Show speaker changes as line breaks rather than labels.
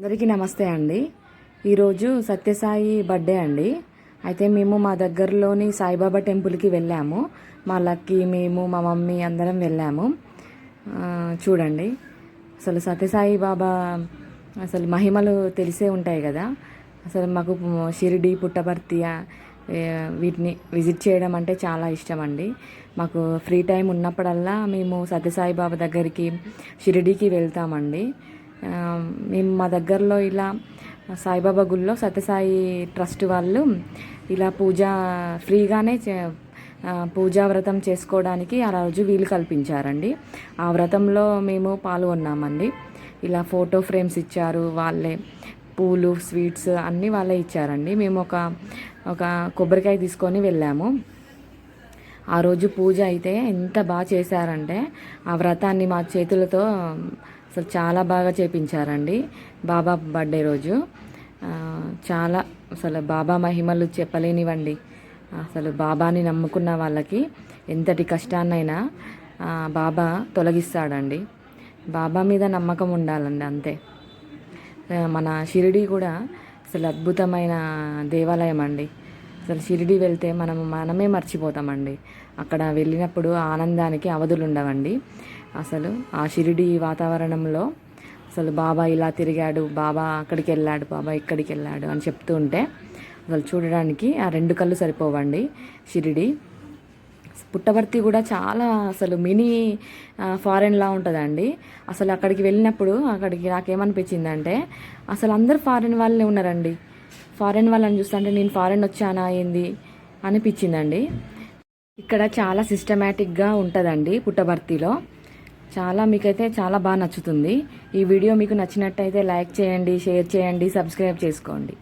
అందరికీ నమస్తే అండి. ఈరోజు సత్యసాయి బర్త్డే అండి. అయితే మేము మా దగ్గరలోని సాయిబాబా టెంపుల్కి వెళ్ళాము. మా లక్కీ మేము మా మమ్మీ అందరం వెళ్ళాము. చూడండి. అసలు సత్యసాయి బాబా అసలు మహిమలు తెలిసే ఉంటాయి కదా. అసలు మాకు షిరిడి పుట్టపర్తి వీటిని విజిట్ చేయడం అంటే చాలా ఇష్టం అండి. మాకు ఫ్రీ టైం ఉన్నప్పుడల్లా మేము సత్యసాయి బాబా దగ్గరికి షిరిడీకి వెళ్తామండి. మేము మా దగ్గరలో ఇలా సాయిబాబా గుళ్ళో సత్యసాయి ట్రస్ట్ వాళ్ళు ఇలా పూజ ఫ్రీగానే చే- పూజా వ్రతం చేసుకోవడానికి ఆ రోజు వీలు కల్పించారండి. ఆ వ్రతంలో మేము పాల్గొన్నామండి. ఇలా ఫోటో ఫ్రేమ్స్ ఇచ్చారు వాళ్ళే పూలు స్వీట్స్ అన్నీ వాళ్ళే ఇచ్చారండి. మేము ఒక ఒక కొబ్బరికాయ తీసుకొని వెళ్ళాము. ఆ రోజు పూజ అయితే ఎంత బాగా చేశారంటే ఆ వ్రతాన్ని మా చేతులతో అసలు చాలా బాగా చేపించారండి. బాబా బర్త్డే రోజు. చాలా అసలు బాబా మహిమలు చెప్పలేనివండి. అసలు బాబాని నమ్ముకున్న వాళ్ళకి ఎంతటి కష్టాన్నైనా బాబా తొలగిస్తాడండి. బాబా మీద నమ్మకం ఉండాలండి అంతే. మన షిరిడి కూడా అసలు అద్భుతమైన దేవాలయం అండి అసలు షిరిడి వెళ్తే మనం మనమే మర్చిపోతామండి. అక్కడ వెళ్ళినప్పుడు ఆనందానికి అవధులు ఉండవండి అసలు ఆ షిరిడి వాతావరణంలో అసలు బాబా ఇలా తిరిగాడు బాబా అక్కడికి వెళ్ళాడు బాబా ఇక్కడికి వెళ్ళాడు అని చెప్తూ ఉంటే అసలు చూడడానికి ఆ రెండు కళ్ళు సరిపోవండి షిరిడి. పుట్టపర్తి కూడా చాలా అసలు మినీ ఫారెన్లా ఉంటుందండి. అసలు అక్కడికి వెళ్ళినప్పుడు అక్కడికి నాకేమనిపించిందంటే అసలు అందరు ఫారెన్ వాళ్ళే ఉన్నారండి. ఫారెన్ వాళ్ళని చూస్తుంటే నేను ఫారెన్ వచ్చానా ఏంది అనిపించిందండి. ఇక్కడ చాలా సిస్టమేటిక్గా ఉంటుందండి పుట్టబర్తిలో చాలా మీకైతే చాలా బాగా నచ్చుతుంది. ఈ వీడియో మీకు నచ్చినట్టయితే లైక్ చేయండి షేర్ చేయండి సబ్స్క్రైబ్ చేసుకోండి.